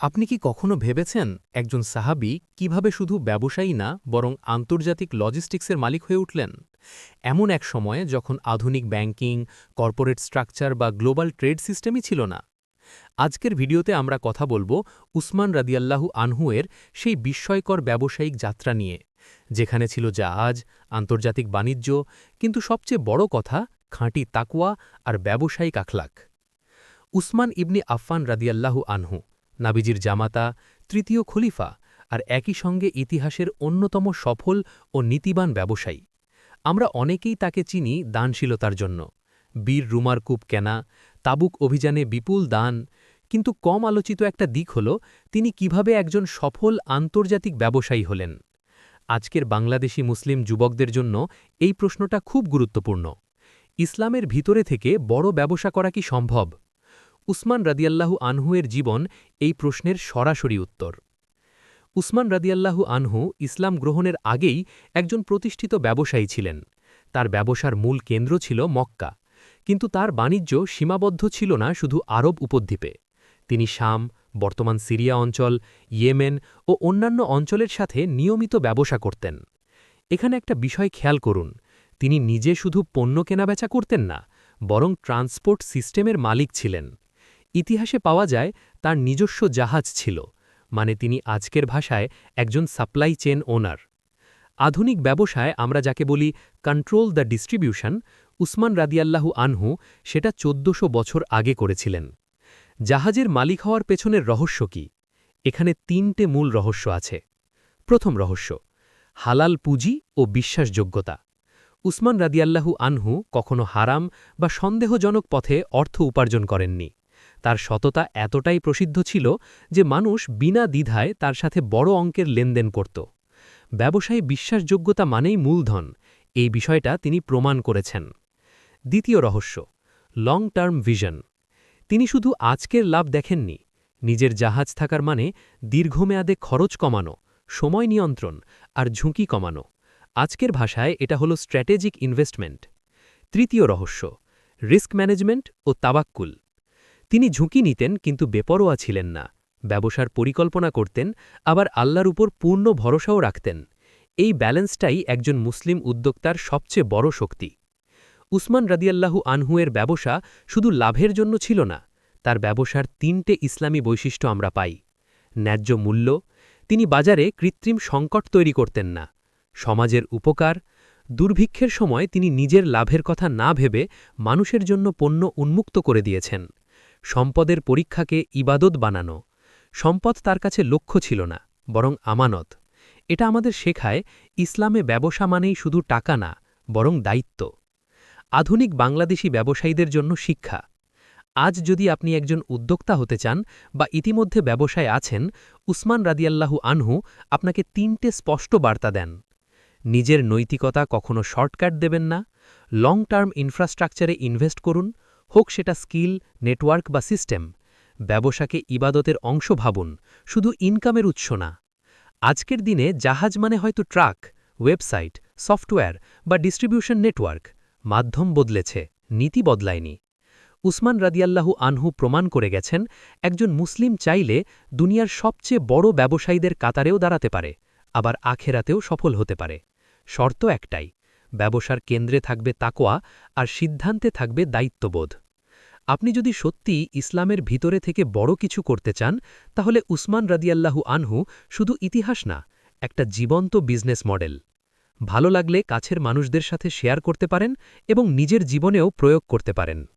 আপনি কি কখনো ভেবেছেন একজন সাহাবি কীভাবে শুধু ব্যবসায়ী না, বরং আন্তর্জাতিক লজিস্টিক্সের মালিক হয়ে উঠলেন? এমন এক সময়ে যখন আধুনিক ব্যাংকিং, কর্পোরেট স্ট্রাকচার বা গ্লোবাল ট্রেড সিস্টেমই ছিল না। আজকের ভিডিওতে আমরা কথা বলব উসমান রাদিয়াল্লাহু আনহুয়ের সেই বিস্ময়কর ব্যবসায়িক যাত্রা নিয়ে, যেখানে ছিল জাহাজ, আন্তর্জাতিক বাণিজ্য, কিন্তু সবচেয়ে বড় কথা খাঁটি তাকুয়া আর ব্যবসায়িক আখলাক উসমান ইবনি আফফান রাদিয়াল্লাহু আনহু নাবিজির জামাতা তৃতীয় খলিফা আর একই সঙ্গে ইতিহাসের অন্যতম সফল ও নীতিবান ব্যবসায়ী। আমরা অনেকেই তাকে চিনি দানশীলতার জন্য। বীর রুমার কূপ কেনা, তাবুক অভিযানে বিপুল দান, কিন্তু কম আলোচিত একটা দিক হল তিনি কীভাবে একজন সফল আন্তর্জাতিক ব্যবসায়ী হলেন। আজকের বাংলাদেশি মুসলিম যুবকদের জন্য এই প্রশ্নটা খুব গুরুত্বপূর্ণ। ইসলামের ভিতরে থেকে বড় ব্যবসা করা কি সম্ভব? উসমান রাদিয়াল্লাহু আনহুয়ের জীবন এই প্রশ্নের সরাসরি উত্তর। উসমান রাদিয়াল্লাহু আনহু ইসলাম গ্রহণের আগেই একজন প্রতিষ্ঠিত ব্যবসায়ী ছিলেন। তার ব্যবসার মূল কেন্দ্র ছিল মক্কা। কিন্তু তার বাণিজ্য সীমাবদ্ধ ছিল না শুধু আরব উপদ্বীপে। তিনি শাম, বর্তমান সিরিয়া অঞ্চল, ইয়েমেন ও অন্যান্য অঞ্চলের সাথে নিয়মিত ব্যবসা করতেন। এখানে একটা বিষয় খেয়াল করুন, তিনি নিজে শুধু পণ্য কেনাবেচা করতেন না, বরং ট্রান্সপোর্ট সিস্টেমের মালিক ছিলেন। ইতিহাসে পাওয়া যায় তার নিজস্ব জাহাজ ছিল মানে তিনি আজকের ভাষায় একজন সাপ্লাই চেন ওনার। আধুনিক ব্যবসায় আমরা যাকে বলি কন্ট্রোল দ্য ডিস্ট্রিবিউশন, উসমান রাদিয়াল্লাহু আনহু সেটা চোদ্দশো বছর আগে করেছিলেন। জাহাজের মালিক হওয়ার পেছনের রহস্য কি? এখানে তিনটে মূল রহস্য আছে। প্রথম রহস্য, হালাল পুঁজি ও বিশ্বাসযোগ্যতা। উসমান রাদিয়াল্লাহু আনহু কখনো হারাম বা সন্দেহজনক পথে অর্থ উপার্জন করেননি। তার সততা এতটাই প্রসিদ্ধ ছিল যে মানুষ বিনা দ্বিধায় তার সাথে বড় অঙ্কের লেনদেন করত। ব্যবসায়ী বিশ্বাসযোগ্যতা মানেই মূলধন, এই বিষয়টা তিনি প্রমাণ করেছেন। দ্বিতীয় রহস্য লং টার্ম ভিশন তিনি শুধু আজকের লাভ দেখেননি, নিজের জাহাজ থাকার মানে দীর্ঘমেয়াদে খরচ কমানো, সময় নিয়ন্ত্রণ আর ঝুঁকি কমানো। আজকের ভাষায় এটা হলো স্ট্র্যাটেজিক ইনভেস্টমেন্ট তৃতীয় রহস্য রিস্ক ম্যানেজমেন্ট ও তাবাক্কুল। তিনি ঝুঁকি নিতেন কিন্তু বেপরোয়া ছিলেন না। ব্যবসার পরিকল্পনা করতেন, আবার আল্লাহর উপর পূর্ণ ভরসাও রাখতেন। এই ব্যালেন্সটাই একজন মুসলিম উদ্যোক্তার সবচেয়ে বড় শক্তি। উসমান রাদিয়াল্লাহু আনহুয়ের ব্যবসা শুধু লাভের জন্য ছিল না, তার ব্যবসার তিনটে ইসলামী বৈশিষ্ট্য আমরা পাই। ন্যায্য মূল্য, তিনি বাজারে কৃত্রিম সংকট তৈরি করতেন না, সমাজের উপকার, দুর্ভিক্ষের সময় তিনি নিজের লাভের কথা না ভেবে মানুষের জন্য পণ্য উন্মুক্ত করে দিয়েছেন। সম্পদের পরীক্ষাকে ইবাদত বানানো। সম্পদ তার কাছে লক্ষ্য ছিল না, বরং আমানত। এটা আমাদের শেখায়, ইসলামে ব্যবসা মানেই শুধু টাকা না, বরং দায়িত্ব। আধুনিক বাংলাদেশি ব্যবসায়ীদের জন্য শিক্ষা। আজ যদি আপনি একজন উদ্যোক্তা হতে চান বা ইতিমধ্যে ব্যবসায় আছেন, উসমান রাদিয়াল্লাহু আনহু আপনাকে তিনটে স্পষ্ট বার্তা দেন। নিজের নৈতিকতা কখনো শর্টকাট দেবেন না। লং টার্ম ইনফ্রাস্ট্রাকচারে ইনভেস্ট করুন। হোক সেটা স্কিল, নেটওয়ার্ক বা সিস্টেম, ব্যবসাকে ইবাদতের অংশ ভাবুন, শুধু ইনকামের উৎস না। আজকের দিনে জাহাজ মানে হয়তো ট্রাক, ওয়েবসাইট, সফটওয়্যার বা ডিস্ট্রিবিউশন নেটওয়ার্ক, মাধ্যম বদলেছে, নীতি বদলায়নি। উসমান রাদিয়াল্লাহু আনহু প্রমাণ করে গেছেন, একজন মুসলিম চাইলে দুনিয়ার সবচেয়ে বড় ব্যবসায়ীদের কাতারেও দাঁড়াতে পারে, আবার আখেরাতেও সফল হতে পারে। শর্ত একটাই ব্যবসার কেন্দ্রে থাকবে তাকোয়া আর সিদ্ধান্তে থাকবে দায়িত্ববোধ। আপনি যদি সত্যি ইসলামের ভিতরে থেকে বড় কিছু করতে চান, তাহলে উসমান রাদিয়াল্লাহু আনহু শুধু ইতিহাস না, একটা জীবন্ত বিজনেস মডেল। ভালো লাগলে কাছের মানুষদের সাথে শেয়ার করতে পারেন এবং নিজের জীবনেও প্রয়োগ করতে পারেন।